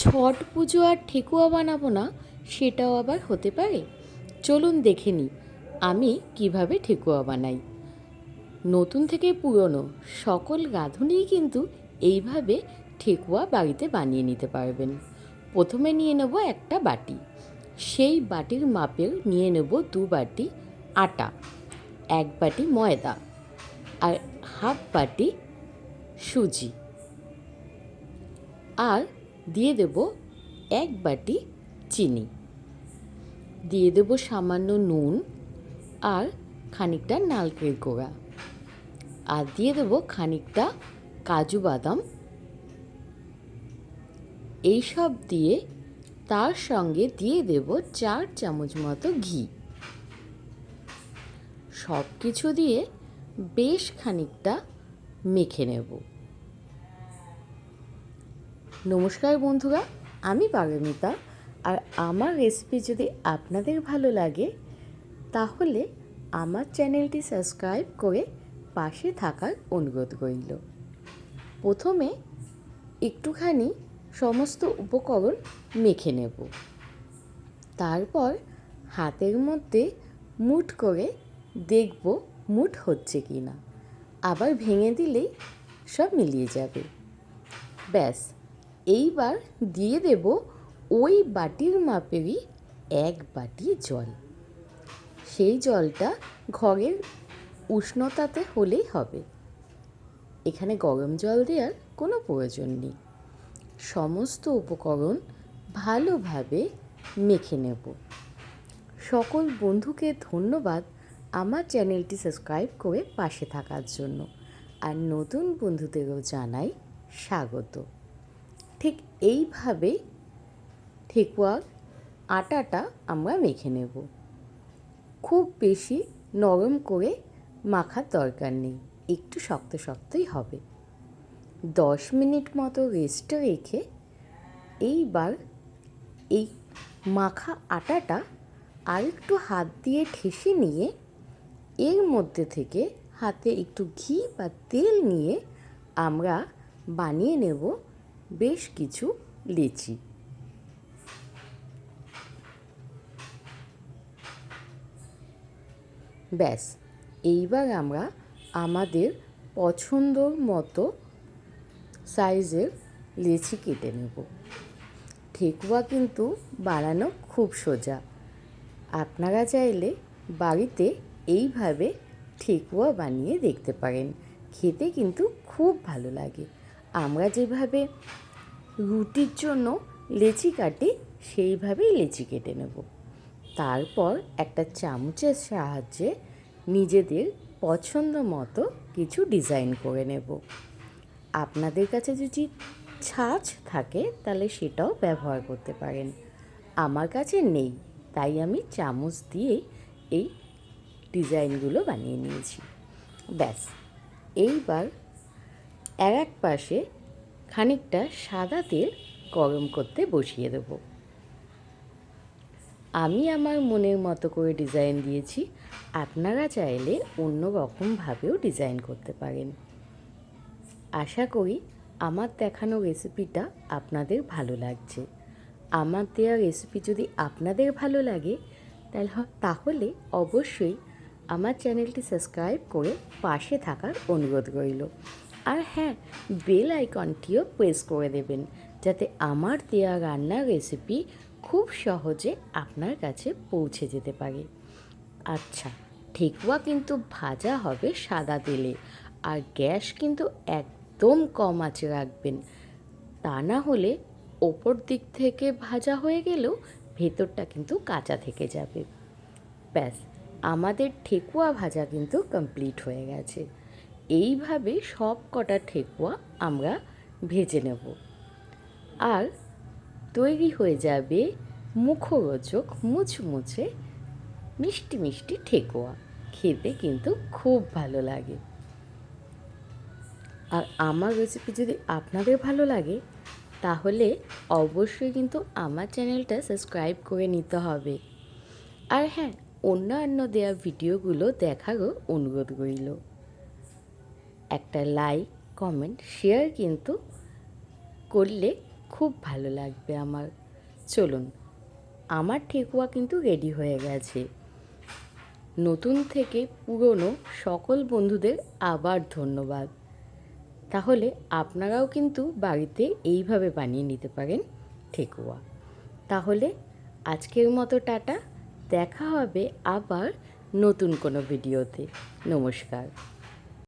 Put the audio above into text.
ছট পুজো আর ঠেকুয়া বানাবো না, সেটাও আবার হতে পারে। চলুন দেখে নিই, আমি কীভাবে ঠেকুয়া বানাই। নতুন থেকে পুরনো, সকল রাঁধুনিই কিন্তু এইভাবে ঠেকুয়া বাড়িতে বানিয়ে নিতে পারবেন। প্রথমে নিয়ে নেব একটা বাটি। সেই বাটির মাপের নিয়ে নেব দু বাটি আটা, এক বাটি ময়দা আর হাফ বাটি সুজি। আর দিয়ে দেব এক বাটি চিনি। দিয়ে দেব সামান্য নুন আর খানিকটা নারকেল কোড়া। আর দিয়ে দেবো খানিকটা কাজু বাদাম। এইসব দিয়ে তার সঙ্গে দিয়ে দেব চার চামচ মতো ঘি। সব কিছু দিয়ে বেশ খানিকটা মেখে নেব। নমস্কার বন্ধুরা, আমি পারমিতা। আর আমার রেসিপি যদি আপনাদের ভালো লাগে, তাহলে আমার চ্যানেলটি সাবস্ক্রাইব করে পাশে থাকার অনুরোধ রইল। প্রথমে একটুখানি সমস্ত উপকরণ মেখে নেব। তারপর হাতের মধ্যে মুঠ করে দেখব মুঠ হচ্ছে কি না আবার ভেঙে দিলেই সব মিলিয়ে যাবে। ব্যাস এইবার দিয়ে দেব ওই বাটির মাপেরই এক বাটি জল। সেই জলটা ঘরের উষ্ণতাতে হলেই হবে। এখানে গরম জল দেওয়ার কোনো প্রয়োজন নেই। সমস্ত উপকরণ ভালোভাবে মেখে নেব। সকল বন্ধুকে ধন্যবাদ আমার চ্যানেলটি সাবস্ক্রাইব করে পাশে থাকার জন্য। আর নতুন বন্ধুদেরও জানাই স্বাগত। ঠিক এইভাবে ঠেকুয়ার আটাটা আমরা মেখে নেব। খুব বেশি নরম করে মাখার দরকার নেই, একটু শক্ত শক্তই হবে। দশ মিনিট মতো রেস্টে রেখে এইবার এই মাখা আটাটা আর একটু হাত দিয়ে ঠেসে নিয়ে এর মধ্যে থেকে হাতে একটু ঘি বা তেল নিয়ে আমরা বানিয়ে নেব বেশ কিছু লেচি। ব্যাস, এইবার আমরা আমাদের পছন্দ মতো সাইজের লেচি কেটে নেব। ঠেকুয়া কিন্তু বানানো খুব সোজা। আপনারা চাইলে বাড়িতে এইভাবে ঠেকুয়া বানিয়ে দেখতে পারেন। খেতে কিন্তু খুব ভালো লাগে। আমরা যেভাবে রুটির জন্য লেচি কাটি, সেইভাবেই লেচি কেটে নেব। তারপর একটা চামচের সাহায্যে নিজেদের পছন্দ মতো কিছু ডিজাইন করে নেব। আপনাদের কাছে যদি ছাঁচ থাকে, তাহলে সেটাও ব্যবহার করতে পারেন। আমার কাছে নেই, তাই আমি চামচ দিয়ে এই ডিজাইনগুলো বানিয়ে নিয়েছি। ব্যাস, এইবার আর এক পাশে খানিকটা সাদা তেল গরম করতে বসিয়ে দেব। আমি আমার মনের মতো করে ডিজাইন দিয়েছি, আপনারা চাইলে অন্য রকমভাবেও ডিজাইন করতে পারেন। আশা করি আমার দেখানো রেসিপিটা আপনাদের ভালো লাগছে। আমার দেওয়া রেসিপি যদি আপনাদের ভালো লাগে, তাহলে তাহলে অবশ্যই আমার চ্যানেলটি সাবস্ক্রাইব করে পাশে থাকার অনুরোধ রইল। আর হ্যাঁ বেল আইকনটিও প্রেস করে দেবেন, যাতে আমার দেওয়া রান্নার রেসিপি খুব সহজে আপনার কাছে পৌঁছে যেতে পারে। আচ্ছা ঠেকুয়া কিন্তু ভাজা হবে সাদা তেলে, আর গ্যাস কিন্তু একদম কম আঁচে রাখবেন। তা না হলে ওপর দিক থেকে ভাজা হয়ে গেলেও ভেতরটা কিন্তু কাঁচা থেকে যাবে। ব্যাস, আমাদের ঠেকুয়া ভাজা কিন্তু কমপ্লিট হয়ে গেছে। এইভাবে সব কটা ঠেকুয়া আমরা ভেজে নেব। আর তৈরি হয়ে যাবে মুখরোচক, মুচমুচে মিষ্টি মিষ্টি ঠেকুয়া। খেতে কিন্তু খুব ভালো লাগে। আর আমার রেসিপি যদি আপনাদের ভালো লাগে, তাহলে অবশ্যই কিন্তু আমার চ্যানেলটা সাবস্ক্রাইব করে নিতে হবে। আর হ্যাঁ অন্যান্য দেওয়া ভিডিওগুলো দেখারও অনুরোধ রইল। একটা লাইক কমেন্ট শেয়ার কিন্তু করলে খুব ভালো লাগবে আমার। চলুন, আমার ঠেকুয়া কিন্তু রেডি হয়ে গেছে। নতুন থেকে পুরনো সকল বন্ধুদের আবার ধন্যবাদ। তাহলে আপনারাও কিন্তু বাড়িতে এইভাবে বানিয়ে নিতে পারেন ঠেকুয়া। তাহলে আজকের মতো টাটা, দেখা হবে আবার নতুন কোনো ভিডিওতে নমস্কার।